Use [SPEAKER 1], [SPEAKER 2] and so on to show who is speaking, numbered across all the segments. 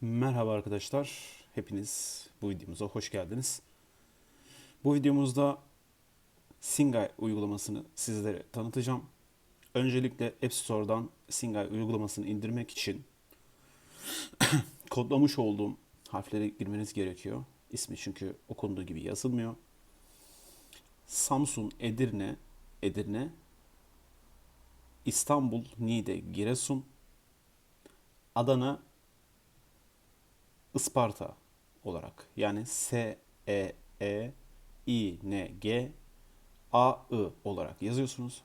[SPEAKER 1] Merhaba arkadaşlar. Hepiniz bu videomuza hoş geldiniz. Bu videomuzda Singay uygulamasını sizlere tanıtacağım. Öncelikle App Store'dan Singay uygulamasını indirmek için kodlamış olduğum harfleri girmeniz gerekiyor. İsmi çünkü okunduğu gibi yazılmıyor. Samsun, Edirne, Edirne, İstanbul, Niğde, Giresun, Adana Isparta olarak yani S E E I N G A I olarak yazıyorsunuz.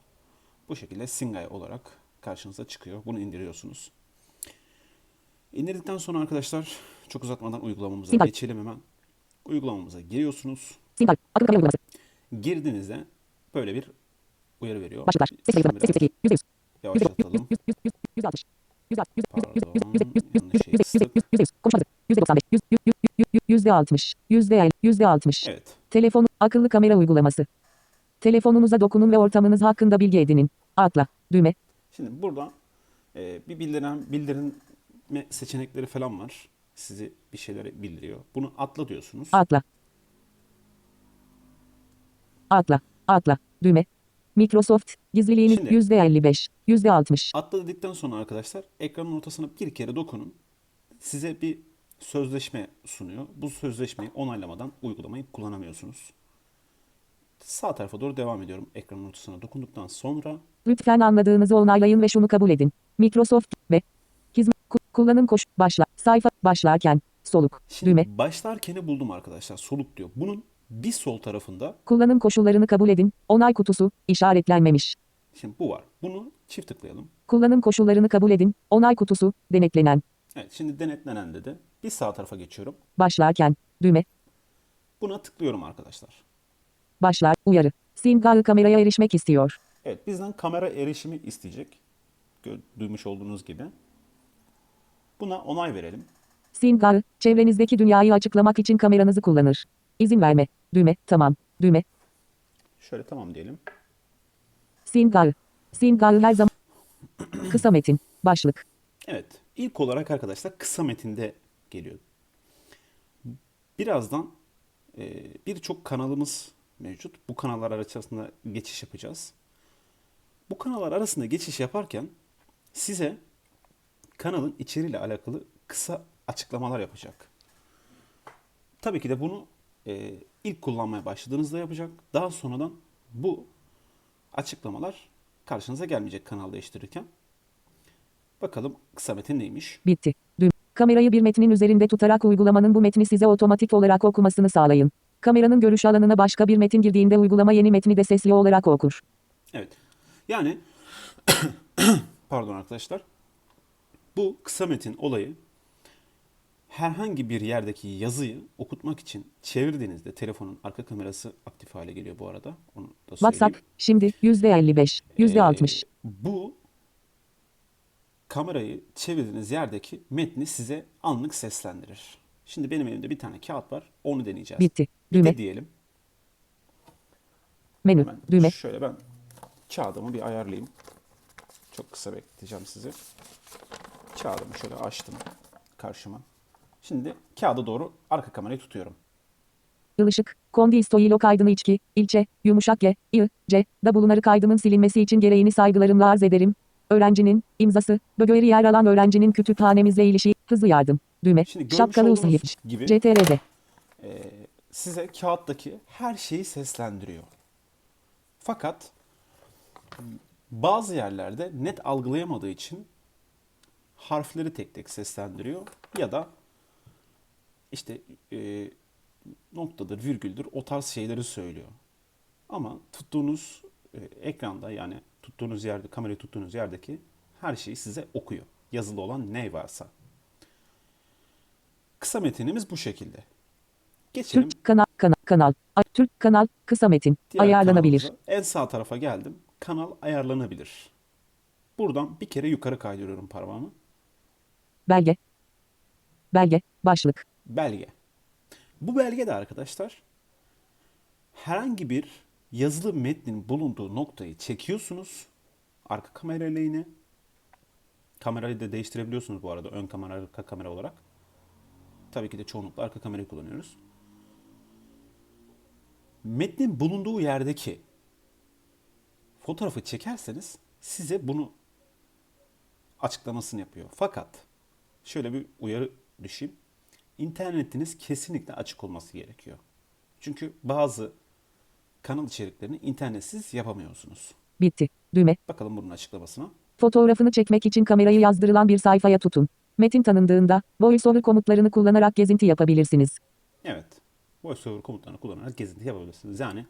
[SPEAKER 1] Bu şekilde Singay olarak karşınıza çıkıyor. Bunu indiriyorsunuz. İndirdikten sonra arkadaşlar çok uzatmadan uygulamamıza
[SPEAKER 2] Singay.
[SPEAKER 1] geçelim hemen. Uygulamamıza giriyorsunuz.
[SPEAKER 2] Singay.
[SPEAKER 1] Girdiğinizde böyle bir uyarı veriyor.
[SPEAKER 2] Başlıklar. Ses sayısı. Ses
[SPEAKER 1] Yavaşlatalım.
[SPEAKER 2] 100, 100,
[SPEAKER 1] 100, 160
[SPEAKER 2] yüzde- altmış. Yüzde yüzde altmış.
[SPEAKER 1] Evet.
[SPEAKER 2] Telefon. Akıllı kamera uygulaması. Telefonunuza dokunun ve ortamınız hakkında bilgi edinin. Atla. Düğme.
[SPEAKER 1] Şimdi burada e, bir bildiren bildirilme seçenekleri falan var. Sizi bir şeyleri bildiriyor. Bunu atla diyorsunuz.
[SPEAKER 2] Atla. Atla. Atla. Düğme. Microsoft. Gizliliğiniz
[SPEAKER 1] Şimdi-
[SPEAKER 2] yüzde elli beş. Yüzde altmış.
[SPEAKER 1] Atla dedikten sonra arkadaşlar ekranın ortasına bir kere dokunun. Size bir sözleşme sunuyor. Bu sözleşmeyi onaylamadan uygulamayı kullanamıyorsunuz. Sağ tarafa doğru devam ediyorum. Ekranın ortasına dokunduktan sonra
[SPEAKER 2] Lütfen anladığınızı onaylayın ve şunu kabul edin. Microsoft ve hizmet ku- kullanım koş başla sayfa başlarken soluk
[SPEAKER 1] şimdi
[SPEAKER 2] düğme
[SPEAKER 1] başlarkeni buldum arkadaşlar. Soluk diyor. Bunun bir sol tarafında
[SPEAKER 2] kullanım koşullarını kabul edin. Onay kutusu işaretlenmemiş.
[SPEAKER 1] şimdi bu var. Bunu çift tıklayalım.
[SPEAKER 2] Kullanım koşullarını kabul edin. Onay kutusu denetlenen
[SPEAKER 1] Evet şimdi denetlenen dedi. Bir sağ tarafa geçiyorum.
[SPEAKER 2] başlarken düğme
[SPEAKER 1] Buna tıklıyorum arkadaşlar.
[SPEAKER 2] başlar uyarı. Singal kameraya erişmek istiyor.
[SPEAKER 1] Evet bizden kamera erişimi isteyecek. Duymuş olduğunuz gibi. Buna onay verelim.
[SPEAKER 2] Singal çevrenizdeki dünyayı açıklamak için kameranızı kullanır. İzin verme. Düğme tamam. Düğme
[SPEAKER 1] Şöyle tamam diyelim.
[SPEAKER 2] Singal. Singal her zaman kısa metin başlık
[SPEAKER 1] Evet ilk olarak arkadaşlar kısa metinde geliyor. Birazdan e, birçok kanalımız mevcut. Bu kanallar arasında geçiş yapacağız. Bu kanallar arasında geçiş yaparken size kanalın içeriğiyle alakalı kısa açıklamalar yapacak. Tabii ki de bunu e, ilk kullanmaya başladığınızda yapacak. Daha sonradan bu açıklamalar karşınıza gelmeyecek kanal değiştirirken. Bakalım kısa metin neymiş?
[SPEAKER 2] Bitti. Düğüm. Kamerayı bir metnin üzerinde tutarak uygulamanın bu metni size otomatik olarak okumasını sağlayın. Kameranın görüş alanına başka bir metin girdiğinde uygulama yeni metni de sesli olarak okur.
[SPEAKER 1] Evet. Yani pardon arkadaşlar. Bu kısa metin olayı herhangi bir yerdeki yazıyı okutmak için çevirdiğinizde telefonun arka kamerası aktif hale geliyor bu arada. Onu da söyleyeyim.
[SPEAKER 2] WhatsApp şimdi %55, %60.
[SPEAKER 1] Ee, bu kamerayı çevirdiğiniz yerdeki metni size anlık seslendirir. Şimdi benim elimde bir tane kağıt var. Onu deneyeceğiz.
[SPEAKER 2] Bitti.
[SPEAKER 1] Bitti
[SPEAKER 2] Düğme.
[SPEAKER 1] diyelim.
[SPEAKER 2] Menü.
[SPEAKER 1] Hemen
[SPEAKER 2] Düğme.
[SPEAKER 1] şöyle ben kağıdımı bir ayarlayayım. Çok kısa bekleteceğim sizi. Kağıdımı şöyle açtım karşıma. Şimdi kağıda doğru arka kamerayı tutuyorum.
[SPEAKER 2] Ilışık, kondistoyilo kaydını içki, ilçe, yumuşak G, I, C, da bulunarı kaydımın silinmesi için gereğini saygılarımla arz ederim. Öğrencinin, imzası, bölgeleri yer alan öğrencinin kütüphanemizle ilişki, hızlı yardım, düğme,
[SPEAKER 1] Şimdi
[SPEAKER 2] şapkalı
[SPEAKER 1] gibi-
[SPEAKER 2] CTRD,
[SPEAKER 1] Ee, size kağıttaki her şeyi seslendiriyor. Fakat bazı yerlerde net algılayamadığı için harfleri tek tek seslendiriyor ya da işte e, noktadır, virgüldür o tarz şeyleri söylüyor. Ama tuttuğunuz e, ekranda yani tuttuğunuz yerde, kamerayı tuttuğunuz yerdeki her şeyi size okuyor. Yazılı olan ne varsa. Kısa metinimiz bu şekilde. Geçelim
[SPEAKER 2] Türk kanal, kanal, kanal, A- Türk kanal, kısa metin,
[SPEAKER 1] diğer
[SPEAKER 2] ayarlanabilir.
[SPEAKER 1] kanalımıza. En sağ tarafa geldim. Kanal ayarlanabilir. Buradan bir kere yukarı kaydırıyorum parmağımı.
[SPEAKER 2] Belge, belge, başlık,
[SPEAKER 1] Belge. Bu belgede arkadaşlar herhangi bir yazılı metnin bulunduğu noktayı çekiyorsunuz. Arka kamerayla yine. Kamerayı da değiştirebiliyorsunuz bu arada ön kamera arka kamera olarak. Tabii ki de çoğunlukla arka kamerayı kullanıyoruz. Metnin bulunduğu yerdeki fotoğrafı çekerseniz size bunu açıklamasını yapıyor. Fakat şöyle bir uyarı düşeyim. İnternetiniz kesinlikle açık olması gerekiyor. Çünkü bazı kanal içeriklerini internetsiz yapamıyorsunuz.
[SPEAKER 2] Bitti. Düğme.
[SPEAKER 1] Bakalım bunun açıklamasına.
[SPEAKER 2] Fotoğrafını çekmek için kamerayı yazdırılan bir sayfaya tutun. Metin tanındığında VoiceOver komutlarını kullanarak gezinti yapabilirsiniz.
[SPEAKER 1] Evet. VoiceOver komutlarını kullanarak gezinti yapabilirsiniz. Yani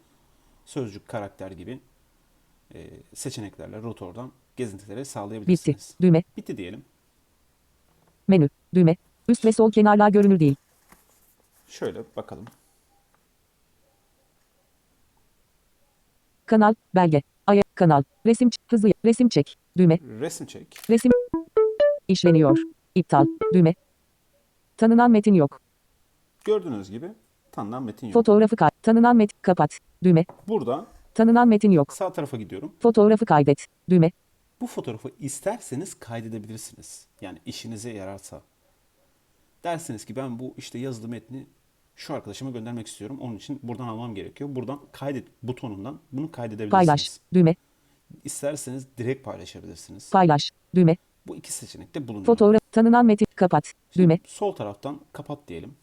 [SPEAKER 1] sözcük, karakter gibi e, seçeneklerle rotordan gezintileri
[SPEAKER 2] Bitti.
[SPEAKER 1] sağlayabilirsiniz.
[SPEAKER 2] Düğme.
[SPEAKER 1] Bitti diyelim.
[SPEAKER 2] Menü. Düğme. Üst ve sol kenarlar görünür değil.
[SPEAKER 1] Şöyle bakalım.
[SPEAKER 2] Kanal. Belge. Aya. Kanal. Resim. Hızlı. Resim çek. Düğme.
[SPEAKER 1] Resim çek.
[SPEAKER 2] Resim. işleniyor. İptal. Düğme. Tanınan metin yok.
[SPEAKER 1] Gördüğünüz gibi tanınan metin yok.
[SPEAKER 2] Fotoğrafı kay. Tanınan metin. Kapat. Düğme.
[SPEAKER 1] Burada
[SPEAKER 2] Tanınan metin yok.
[SPEAKER 1] sağ tarafa gidiyorum.
[SPEAKER 2] Fotoğrafı kaydet. Düğme.
[SPEAKER 1] Bu fotoğrafı isterseniz kaydedebilirsiniz. Yani işinize yararsa. Dersiniz ki ben bu işte yazılı metni şu arkadaşıma göndermek istiyorum. Onun için buradan almam gerekiyor. Buradan kaydet butonundan bunu kaydedebilirsiniz.
[SPEAKER 2] Paylaş. Düğme.
[SPEAKER 1] İsterseniz direkt paylaşabilirsiniz.
[SPEAKER 2] Paylaş. Düğme.
[SPEAKER 1] Bu iki seçenek de bulunuyor.
[SPEAKER 2] Fotoğraf. Tanınan metin. Kapat.
[SPEAKER 1] Şimdi
[SPEAKER 2] Düğme.
[SPEAKER 1] Sol taraftan kapat diyelim.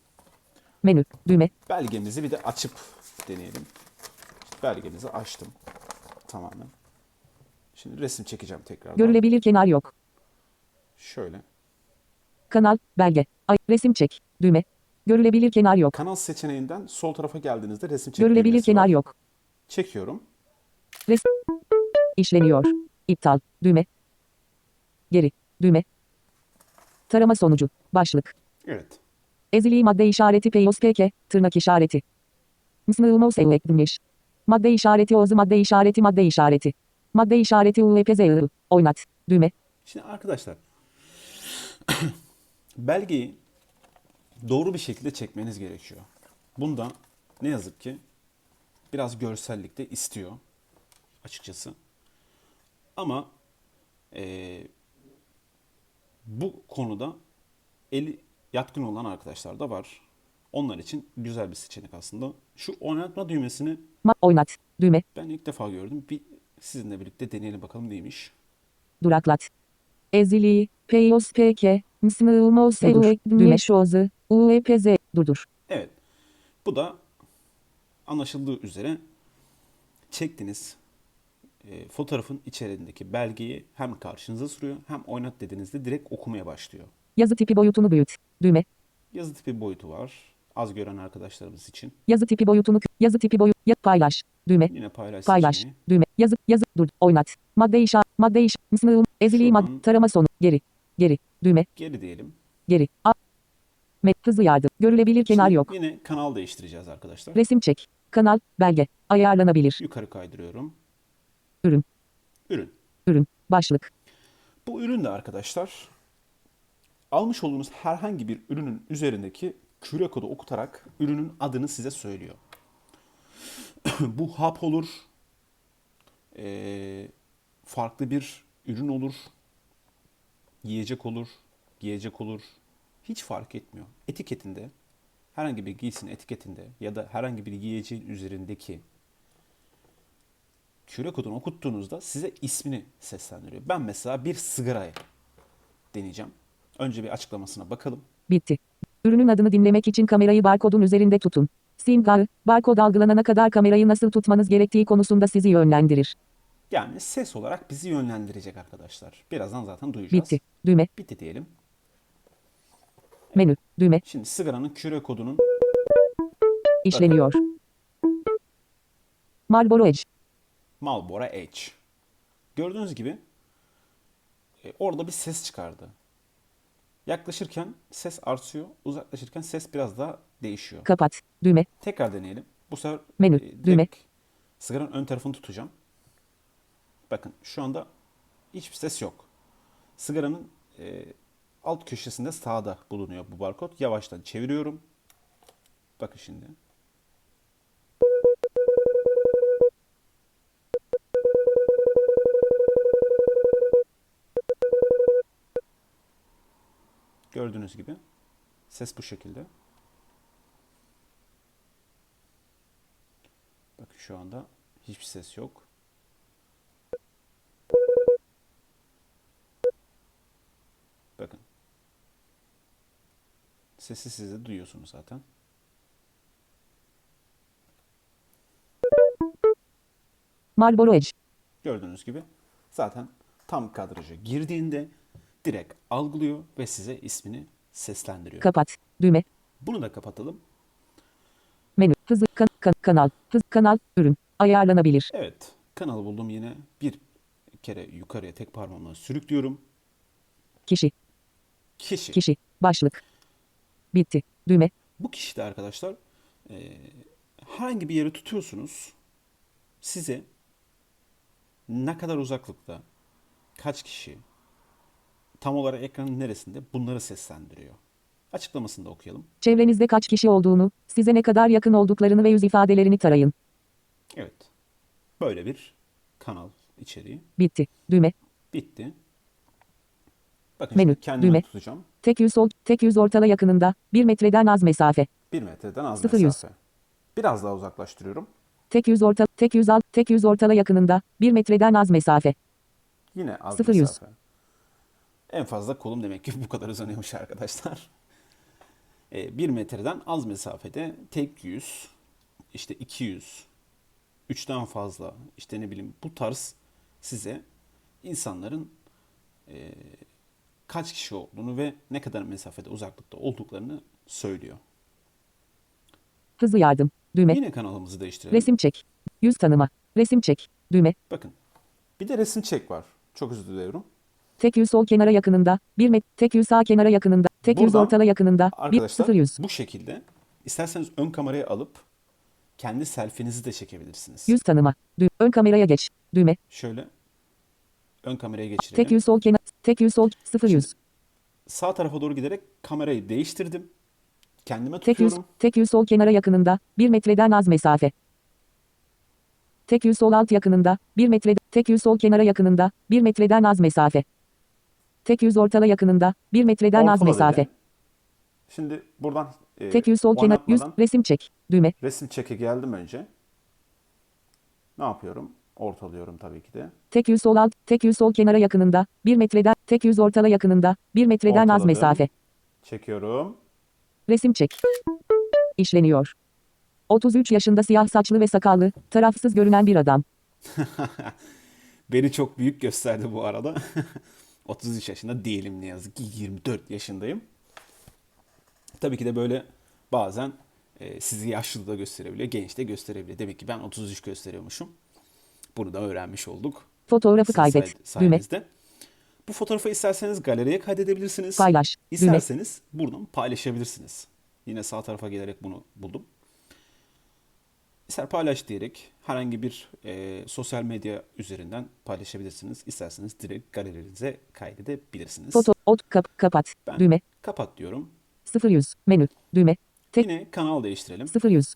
[SPEAKER 2] Menü. Düğme.
[SPEAKER 1] Belgemizi bir de açıp deneyelim. Belgemizi açtım. Tamamen. Şimdi resim çekeceğim tekrardan.
[SPEAKER 2] Görülebilir kenar yok.
[SPEAKER 1] Şöyle.
[SPEAKER 2] Kanal. Belge. Ay. Resim çek. Düğme. Görülebilir kenar yok.
[SPEAKER 1] Kanal seçeneğinden sol tarafa geldiğinizde resim çek
[SPEAKER 2] Görülebilir kenar
[SPEAKER 1] var.
[SPEAKER 2] yok.
[SPEAKER 1] Çekiyorum.
[SPEAKER 2] Resim. İşleniyor. İptal. Düğme. Geri. Düğme. Tarama sonucu. Başlık.
[SPEAKER 1] Evet.
[SPEAKER 2] Ezili madde işareti peyos pk. Tırnak işareti. Msmılmos eklemiş. Madde işareti ozu madde işareti madde işareti. Madde işareti UEPZ Oynat. Düğme.
[SPEAKER 1] Şimdi arkadaşlar belgeyi doğru bir şekilde çekmeniz gerekiyor. Bunda ne yazık ki biraz görsellik de istiyor açıkçası. Ama eee, bu konuda eli yatkın olan arkadaşlar da var. Onlar için güzel bir seçenek aslında. Şu oynatma düğmesini
[SPEAKER 2] oynat. Düğme.
[SPEAKER 1] ben ilk defa gördüm. Bir sizinle birlikte deneyelim bakalım neymiş.
[SPEAKER 2] Duraklat. Ezili, peyos pk, msmılmos
[SPEAKER 1] Durdur.
[SPEAKER 2] eklemiş ozu, UEPZ durdur.
[SPEAKER 1] Evet. Bu da anlaşıldığı üzere çektiğiniz e, fotoğrafın içerisindeki belgeyi hem karşınıza sürüyor hem oynat dediğinizde direkt okumaya başlıyor.
[SPEAKER 2] Yazı tipi boyutunu büyüt. Düğme.
[SPEAKER 1] Yazı tipi boyutu var. Az gören arkadaşlarımız için.
[SPEAKER 2] Yazı tipi boyutunu yazı tipi boyut paylaş. Düğme.
[SPEAKER 1] Yine paylaş
[SPEAKER 2] Paylaş.
[SPEAKER 1] seçeneği.
[SPEAKER 2] Düğme. Yazı yazı dur. Oynat. Madde işa madde iş msmıl ezili
[SPEAKER 1] an-
[SPEAKER 2] tarama sonu geri. Geri. Düğme.
[SPEAKER 1] Geri diyelim.
[SPEAKER 2] Geri. A Met hızlı yardım. Görülebilir kenar
[SPEAKER 1] Şimdi
[SPEAKER 2] yok.
[SPEAKER 1] Yine kanal değiştireceğiz arkadaşlar.
[SPEAKER 2] Resim çek. Kanal, belge. Ayarlanabilir.
[SPEAKER 1] Yukarı kaydırıyorum.
[SPEAKER 2] Ürün.
[SPEAKER 1] Ürün.
[SPEAKER 2] Ürün. Başlık.
[SPEAKER 1] Bu ürün de arkadaşlar almış olduğunuz herhangi bir ürünün üzerindeki küre kodu okutarak ürünün adını size söylüyor. Bu hap olur, eee, farklı bir ürün olur, yiyecek olur, giyecek olur. Hiç fark etmiyor. Etiketinde, herhangi bir giysinin etiketinde ya da herhangi bir yiyeceğin üzerindeki küre kodunu okuttuğunuzda size ismini seslendiriyor. Ben mesela bir sigarayı deneyeceğim. Önce bir açıklamasına bakalım.
[SPEAKER 2] Bitti. Ürünün adını dinlemek için kamerayı barkodun üzerinde tutun. Simgağı, barkod algılanana kadar kamerayı nasıl tutmanız gerektiği konusunda sizi yönlendirir.
[SPEAKER 1] Yani ses olarak bizi yönlendirecek arkadaşlar. Birazdan zaten duyacağız.
[SPEAKER 2] Bitti. Düğme.
[SPEAKER 1] Bitti diyelim.
[SPEAKER 2] Menü. Düğme.
[SPEAKER 1] Şimdi sigaranın küre kodunun
[SPEAKER 2] İşleniyor. Marlboro Edge.
[SPEAKER 1] Marlboro Edge. Gördüğünüz gibi e, orada bir ses çıkardı. Yaklaşırken ses artıyor, uzaklaşırken ses biraz daha değişiyor.
[SPEAKER 2] Kapat. Düğme.
[SPEAKER 1] Tekrar deneyelim. Bu sefer
[SPEAKER 2] Menü,
[SPEAKER 1] e,
[SPEAKER 2] düğme.
[SPEAKER 1] sigaranın ön tarafını tutacağım. Bakın şu anda hiçbir ses yok. Sigaranın e, alt köşesinde sağda bulunuyor bu barkod. Yavaştan çeviriyorum. Bakın şimdi. Gördüğünüz gibi ses bu şekilde. Bakın şu anda hiçbir ses yok. Bakın. Sesi siz de duyuyorsunuz zaten.
[SPEAKER 2] Marlboro Edge.
[SPEAKER 1] Gördüğünüz gibi zaten tam kadraja girdiğinde direkt algılıyor ve size ismini seslendiriyor.
[SPEAKER 2] Kapat. Düğme.
[SPEAKER 1] Bunu da kapatalım.
[SPEAKER 2] Menü. Hızlı. Kan- kan- kanal. Hız. Kanal. Ürün. Ayarlanabilir.
[SPEAKER 1] Evet, kanalı buldum yine. Bir kere yukarıya tek parmağımla sürüklüyorum.
[SPEAKER 2] Kişi.
[SPEAKER 1] Kişi.
[SPEAKER 2] Kişi. Başlık. Bitti. Düğme.
[SPEAKER 1] Bu kişi de arkadaşlar eee, herhangi bir yeri tutuyorsunuz. Size ne kadar uzaklıkta, kaç kişi, tam olarak ekranın neresinde bunları seslendiriyor. Açıklamasını da okuyalım.
[SPEAKER 2] Çevrenizde kaç kişi olduğunu, size ne kadar yakın olduklarını ve yüz ifadelerini tarayın.
[SPEAKER 1] Evet. Böyle bir kanal içeriği.
[SPEAKER 2] Bitti. Düğme.
[SPEAKER 1] Bitti. Bakın
[SPEAKER 2] Menü,
[SPEAKER 1] kendimi
[SPEAKER 2] düğme.
[SPEAKER 1] tutacağım.
[SPEAKER 2] Tek yüz sol, tek yüz ortala yakınında, 1 metreden az mesafe.
[SPEAKER 1] Bir metreden az
[SPEAKER 2] Sıfır yüz.
[SPEAKER 1] mesafe. Biraz daha uzaklaştırıyorum.
[SPEAKER 2] Tek yüz orta, tek yüz alt, tek yüz ortala yakınında, 1 metreden az mesafe.
[SPEAKER 1] Yine az
[SPEAKER 2] Sıfır yüz.
[SPEAKER 1] mesafe. En fazla kolum demek ki bu kadar uzanıyormuş arkadaşlar. E, bir metreden az mesafede tek yüz, işte 200, üçten fazla, işte ne bileyim bu tarz size insanların e, kaç kişi olduğunu ve ne kadar mesafede uzaklıkta olduklarını söylüyor.
[SPEAKER 2] Hızlı yardım. Düğme.
[SPEAKER 1] Yine kanalımızı değiştirelim.
[SPEAKER 2] Resim çek. Yüz tanıma. Resim çek. Düğme.
[SPEAKER 1] Bakın. Bir de resim çek var. Çok özür diliyorum.
[SPEAKER 2] Tek yüz sol kenara yakınında, 1 met, tek yüz sağ kenara yakınında, tek yüz ortala yakınında, 1
[SPEAKER 1] Arkadaşlar
[SPEAKER 2] 0 yüz.
[SPEAKER 1] bu şekilde isterseniz ön kamerayı alıp kendi selfinizi de çekebilirsiniz.
[SPEAKER 2] Yüz tanıma. Düğme. Ön kameraya geç. Düğme.
[SPEAKER 1] Şöyle ön kameraya geçirelim.
[SPEAKER 2] Tek yüz sol kenar, tek yüz sol, 0 yüz.
[SPEAKER 1] Sağ tarafa doğru giderek kamerayı değiştirdim. Kendime
[SPEAKER 2] Tek yüz,
[SPEAKER 1] tutuyorum.
[SPEAKER 2] tek yüz sol kenara yakınında, 1 metreden az mesafe. Tek yüz sol alt yakınında, 1 metrede, tek yüz sol kenara yakınında, 1 metreden az mesafe. Tek yüz ortala yakınında, 1 metreden az
[SPEAKER 1] Ortala
[SPEAKER 2] mesafe.
[SPEAKER 1] dedi. Şimdi buradan e,
[SPEAKER 2] Tek yüz sol kenar, yüz, resim çek. Düğme.
[SPEAKER 1] resim çeke geldim önce. Ne yapıyorum? Ortalıyorum tabii ki de.
[SPEAKER 2] Tek yüz sol alt, tek yüz sol kenara yakınında, 1 metreden, tek yüz ortala yakınında, 1 metreden az
[SPEAKER 1] Ortaladım.
[SPEAKER 2] mesafe.
[SPEAKER 1] Çekiyorum.
[SPEAKER 2] Resim çek. İşleniyor. 33 yaşında siyah saçlı ve sakallı, tarafsız görünen bir adam.
[SPEAKER 1] Beni çok büyük gösterdi bu arada. 33 yaşında değilim ne yazık ki 24 yaşındayım. Tabii ki de böyle bazen e, sizi yaşlı da gösterebiliyor, genç de gösterebiliyor. Demek ki ben 33 gösteriyormuşum. Bunu da öğrenmiş olduk.
[SPEAKER 2] Fotoğrafı kaydet. Düğme.
[SPEAKER 1] Bu fotoğrafı isterseniz galeriye kaydedebilirsiniz.
[SPEAKER 2] Paylaş. Düğme.
[SPEAKER 1] İsterseniz buradan paylaşabilirsiniz. Yine sağ tarafa gelerek bunu buldum. İster paylaş diyerek herhangi bir e, sosyal medya üzerinden paylaşabilirsiniz. İsterseniz direkt galerinize kaydedebilirsiniz.
[SPEAKER 2] Foto, ot, kap, kapat.
[SPEAKER 1] Ben
[SPEAKER 2] Düğme.
[SPEAKER 1] kapat diyorum.
[SPEAKER 2] 0 yüz. Menü. Düğme. Tek
[SPEAKER 1] Yine kanal değiştirelim.
[SPEAKER 2] 0 yüz.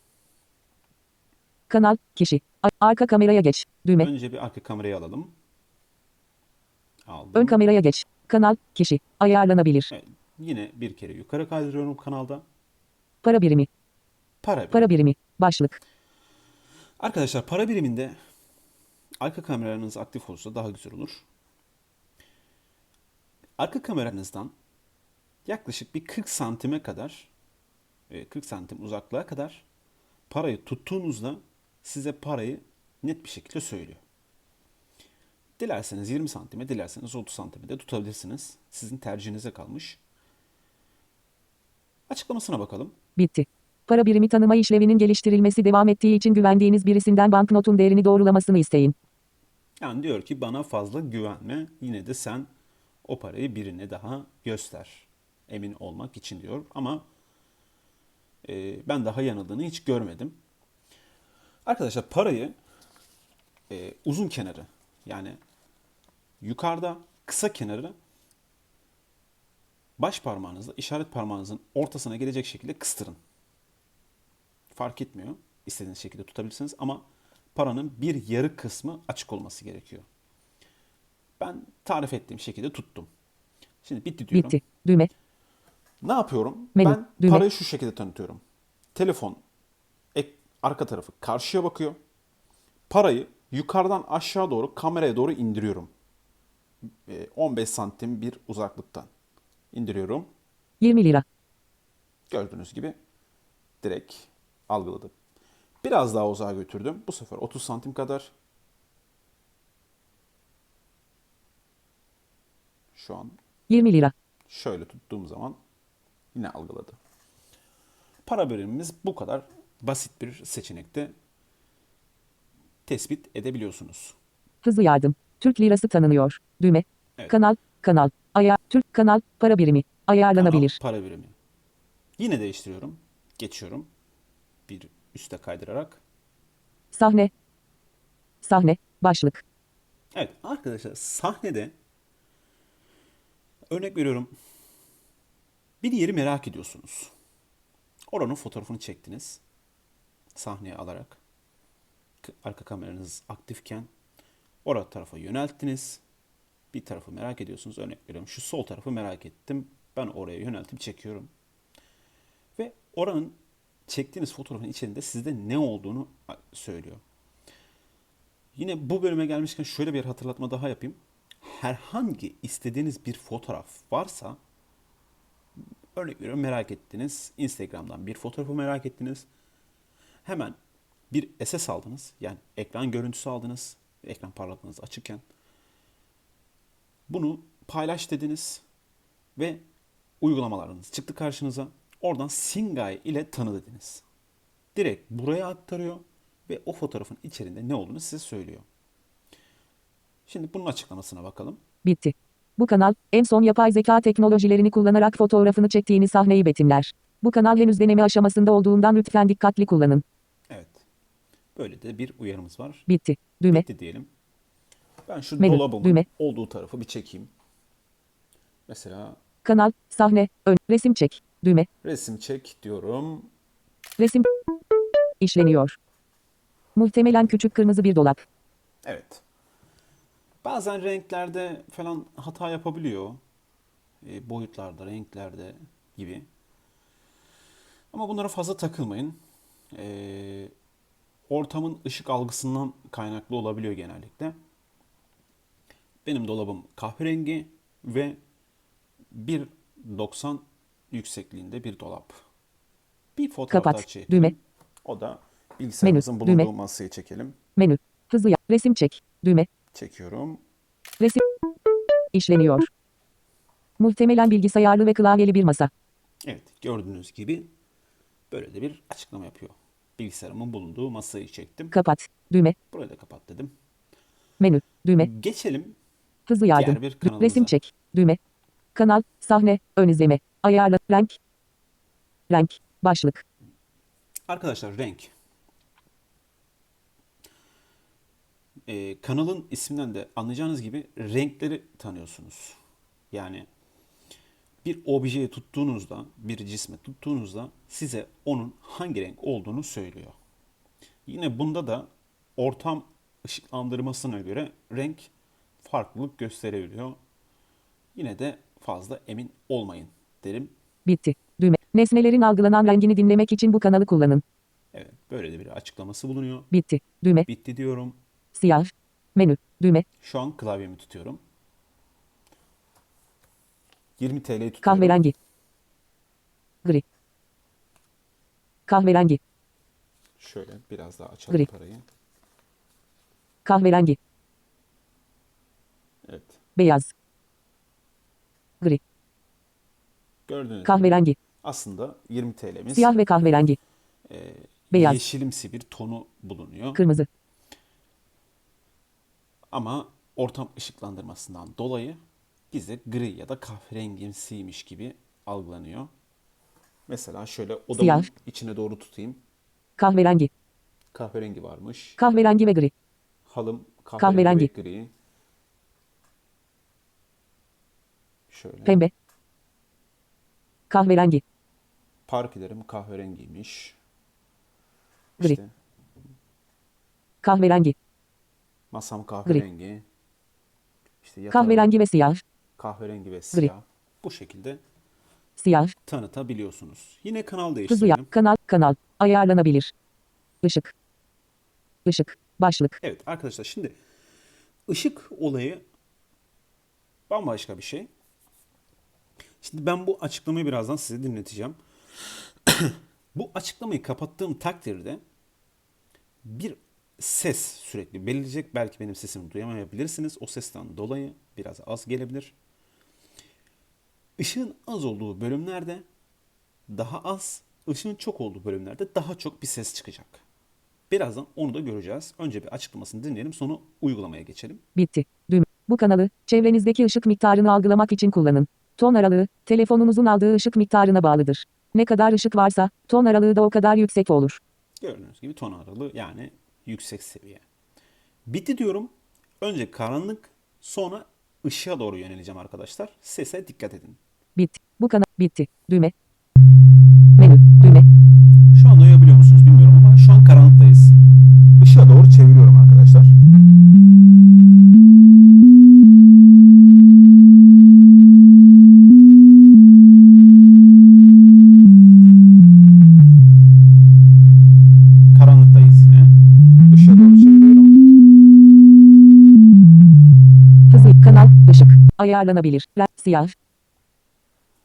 [SPEAKER 2] Kanal, kişi. Arka kameraya geç. Düğme.
[SPEAKER 1] Önce bir arka kamerayı alalım. Aldım.
[SPEAKER 2] Ön kameraya geç. Kanal, kişi. Ayarlanabilir.
[SPEAKER 1] Evet, yine bir kere yukarı kaydırıyorum kanalda.
[SPEAKER 2] Para birimi.
[SPEAKER 1] Para birimi.
[SPEAKER 2] Para birimi. Başlık.
[SPEAKER 1] Arkadaşlar para biriminde arka kameranız aktif olursa daha güzel olur. Arka kameranızdan yaklaşık bir 40 santime kadar e, 40 santim uzaklığa kadar parayı tuttuğunuzda size parayı net bir şekilde söylüyor. Dilerseniz 20 santime, dilerseniz 30 santime de tutabilirsiniz. Sizin tercihinize kalmış. Açıklamasına bakalım.
[SPEAKER 2] Bitti. Para birimi tanıma işlevinin geliştirilmesi devam ettiği için güvendiğiniz birisinden banknotun değerini doğrulamasını isteyin.
[SPEAKER 1] Yani diyor ki bana fazla güvenme. Yine de sen o parayı birine daha göster. Emin olmak için diyor. Ama e, ben daha yanıldığını hiç görmedim. Arkadaşlar parayı e, uzun kenarı yani yukarıda kısa kenarı baş parmağınızla işaret parmağınızın ortasına gelecek şekilde kıstırın. Fark etmiyor. İstediğiniz şekilde tutabilirsiniz ama paranın bir yarı kısmı açık olması gerekiyor. Ben tarif ettiğim şekilde tuttum. Şimdi bitti diyorum.
[SPEAKER 2] Bitti. Düğme.
[SPEAKER 1] Ne yapıyorum?
[SPEAKER 2] Menü,
[SPEAKER 1] ben
[SPEAKER 2] düğme.
[SPEAKER 1] parayı şu şekilde tanıtıyorum. Telefon ek, arka tarafı karşıya bakıyor. Parayı yukarıdan aşağı doğru kameraya doğru indiriyorum. Ee, 15 santim bir uzaklıktan indiriyorum.
[SPEAKER 2] 20 lira.
[SPEAKER 1] Gördüğünüz gibi direkt algıladı. Biraz daha uzağa götürdüm. Bu sefer 30 santim kadar. Şu an
[SPEAKER 2] 20 lira.
[SPEAKER 1] şöyle tuttuğum zaman yine algıladı. Para birimimiz bu kadar basit bir seçenekte tespit edebiliyorsunuz.
[SPEAKER 2] Hızlı yardım. Türk lirası tanınıyor. Düğme.
[SPEAKER 1] Evet.
[SPEAKER 2] Kanal. Kanal. Ayar. Türk kanal. Para birimi. Ayarlanabilir.
[SPEAKER 1] Kanal Para birimi. Yine değiştiriyorum. Geçiyorum. Bir üste kaydırarak.
[SPEAKER 2] Sahne. Sahne. Başlık.
[SPEAKER 1] Evet arkadaşlar sahnede örnek veriyorum bir yeri merak ediyorsunuz. Oranın fotoğrafını çektiniz. Sahneye alarak arka kameranız aktifken orada tarafa yönelttiniz. Bir tarafı merak ediyorsunuz. Örnek veriyorum şu sol tarafı merak ettim. Ben oraya yöneltip çekiyorum. Ve oranın çektiğiniz fotoğrafın içinde sizde ne olduğunu söylüyor. Yine bu bölüme gelmişken şöyle bir hatırlatma daha yapayım. Herhangi istediğiniz bir fotoğraf varsa örnek veriyorum merak ettiniz. Instagram'dan bir fotoğrafı merak ettiniz. Hemen bir SS aldınız. Yani ekran görüntüsü aldınız. Ekran parlaklığınız açıkken. Bunu paylaş dediniz ve uygulamalarınız çıktı karşınıza. Oradan Singay ile tanı dediniz. Direkt buraya aktarıyor ve o fotoğrafın içerisinde ne olduğunu size söylüyor. Şimdi bunun açıklamasına bakalım.
[SPEAKER 2] Bitti. Bu kanal, en son yapay zeka teknolojilerini kullanarak fotoğrafını çektiğiniz sahneyi betimler. Bu kanal henüz deneme aşamasında olduğundan lütfen dikkatli kullanın.
[SPEAKER 1] Evet. Böyle de bir uyarımız var.
[SPEAKER 2] Bitti. Düğme.
[SPEAKER 1] Bitti diyelim. Ben şu
[SPEAKER 2] Menü,
[SPEAKER 1] dolabımın
[SPEAKER 2] düğme.
[SPEAKER 1] olduğu tarafı bir çekeyim. Mesela
[SPEAKER 2] Kanal, sahne, ön, resim çek. Düğme.
[SPEAKER 1] resim çek diyorum.
[SPEAKER 2] Resim işleniyor. Muhtemelen küçük kırmızı bir dolap.
[SPEAKER 1] Evet. Bazen renklerde falan hata yapabiliyor. E, boyutlarda, renklerde gibi. Ama bunlara fazla takılmayın. E, ortamın ışık algısından kaynaklı olabiliyor genellikle. Benim dolabım kahverengi ve 1.90 yüksekliğinde bir dolap. Bir fotoğraf
[SPEAKER 2] Kapat,
[SPEAKER 1] çektim.
[SPEAKER 2] düğme.
[SPEAKER 1] O da bilgisayarımızın
[SPEAKER 2] Menü,
[SPEAKER 1] bulunduğu
[SPEAKER 2] düğme.
[SPEAKER 1] masayı çekelim.
[SPEAKER 2] Menü. Hızlı yap. Resim çek. Düğme.
[SPEAKER 1] Çekiyorum.
[SPEAKER 2] Resim işleniyor. Muhtemelen bilgisayarlı ve klavyeli bir masa.
[SPEAKER 1] Evet, gördüğünüz gibi böyle de bir açıklama yapıyor. Bilgisayarımın bulunduğu masayı çektim.
[SPEAKER 2] Kapat. Düğme.
[SPEAKER 1] Burayı da kapat dedim.
[SPEAKER 2] Menü. Düğme.
[SPEAKER 1] Geçelim.
[SPEAKER 2] Hızlı yardım. Resim çek. Düğme. Kanal, sahne, ön izleme. Ayarla, renk. Renk, başlık.
[SPEAKER 1] Arkadaşlar renk. Ee, kanalın isminden de anlayacağınız gibi renkleri tanıyorsunuz. Yani bir objeyi tuttuğunuzda, bir cisme tuttuğunuzda size onun hangi renk olduğunu söylüyor. Yine bunda da ortam ışıklandırmasına göre renk farklılık gösterebiliyor. Yine de fazla emin olmayın derim.
[SPEAKER 2] Bitti. Düğme. Nesnelerin algılanan rengini dinlemek için bu kanalı kullanın.
[SPEAKER 1] Evet, böyle de bir açıklaması bulunuyor.
[SPEAKER 2] Bitti. Düğme.
[SPEAKER 1] Bitti diyorum.
[SPEAKER 2] Siyah. Menü. Düğme.
[SPEAKER 1] Şu an klavyemi tutuyorum. 20 TL'yi tutuyorum.
[SPEAKER 2] Kahverengi. Gri. Kahverengi.
[SPEAKER 1] Şöyle biraz daha açalım
[SPEAKER 2] Gri.
[SPEAKER 1] parayı.
[SPEAKER 2] Kahverengi.
[SPEAKER 1] Evet.
[SPEAKER 2] Beyaz. Gri.
[SPEAKER 1] Gördüğünüz gibi
[SPEAKER 2] Kahverengi.
[SPEAKER 1] aslında 20 TL'miz
[SPEAKER 2] Siyah ve kahverengi.
[SPEAKER 1] e,
[SPEAKER 2] beyaz.
[SPEAKER 1] yeşilimsi bir tonu bulunuyor.
[SPEAKER 2] Kırmızı.
[SPEAKER 1] Ama ortam ışıklandırmasından dolayı bize gri ya da kahverengimsiymiş gibi algılanıyor. Mesela şöyle odamın
[SPEAKER 2] Siyah.
[SPEAKER 1] içine doğru tutayım.
[SPEAKER 2] Kahverengi.
[SPEAKER 1] Kahverengi varmış.
[SPEAKER 2] Kahverengi ve gri.
[SPEAKER 1] Halım kahverengi,
[SPEAKER 2] Kahverengi.
[SPEAKER 1] ve gri. Şöyle.
[SPEAKER 2] Pembe. Kahverengi.
[SPEAKER 1] Parkelerim kahverengiymiş.
[SPEAKER 2] Gri.
[SPEAKER 1] İşte
[SPEAKER 2] Kahverengi.
[SPEAKER 1] masam kahverengi. İşte yatağım
[SPEAKER 2] Kahverengi ve siyah.
[SPEAKER 1] kahverengi ve siyah. Bu şekilde
[SPEAKER 2] siyah,
[SPEAKER 1] tanıtabiliyorsunuz. Yine kanal
[SPEAKER 2] hızlı
[SPEAKER 1] değiştirelim.
[SPEAKER 2] yap, kanal, kanal, ayarlanabilir. Işık, ışık, başlık,
[SPEAKER 1] Evet arkadaşlar şimdi ışık olayı bambaşka bir şey. Şimdi ben bu açıklamayı birazdan size dinleteceğim. bu açıklamayı kapattığım takdirde bir ses sürekli belirleyecek. Belki benim sesimi duyamayabilirsiniz. O sesten dolayı biraz az gelebilir. Işığın az olduğu bölümlerde daha az, ışığın çok olduğu bölümlerde daha çok bir ses çıkacak. Birazdan onu da göreceğiz. Önce bir açıklamasını dinleyelim sonra uygulamaya geçelim.
[SPEAKER 2] bitti, düğme. Bu kanalı, çevrenizdeki ışık miktarını algılamak için kullanın. Ton aralığı, telefonunuzun aldığı ışık miktarına bağlıdır. Ne kadar ışık varsa, ton aralığı da o kadar yüksek olur.
[SPEAKER 1] Gördüğünüz gibi ton aralığı yani yüksek seviye. Bitti diyorum. Önce karanlık sonra ışığa doğru yöneleceğim arkadaşlar. Sese dikkat edin.
[SPEAKER 2] Bitti. Bu kanal, bitti, düğme. Menü, düğme.
[SPEAKER 1] Şu an duyabiliyor musunuz bilmiyorum ama şu an karanlıktayız. Işığa doğru çeviriyorum arkadaşlar. Karanlıktayız yine. Işığa doğru çeviriyorum.
[SPEAKER 2] Işık, ayarlanabilir, Ra- siyah.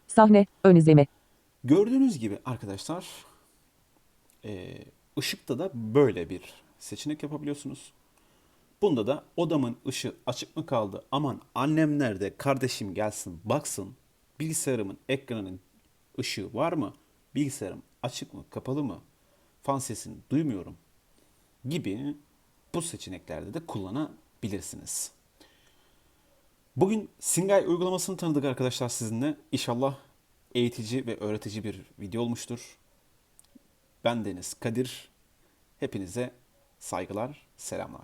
[SPEAKER 2] Sahne, ön izleme.
[SPEAKER 1] Gördüğünüz gibi arkadaşlar eee, ışıkta da böyle bir seçenek yapabiliyorsunuz. Bunda da odamın ışığı açık mı kaldı? Aman annem nerede? Kardeşim gelsin baksın. Bilgisayarımın ekranının ışığı var mı? Bilgisayarım açık mı kapalı mı? Fan sesini duymuyorum gibi bu seçeneklerde de kullanabilirsiniz. Bugün Singay uygulamasını tanıdık arkadaşlar sizinle. İnşallah eğitici ve öğretici bir video olmuştur. Ben Deniz Kadir. Hepinize saygılar, selamlar.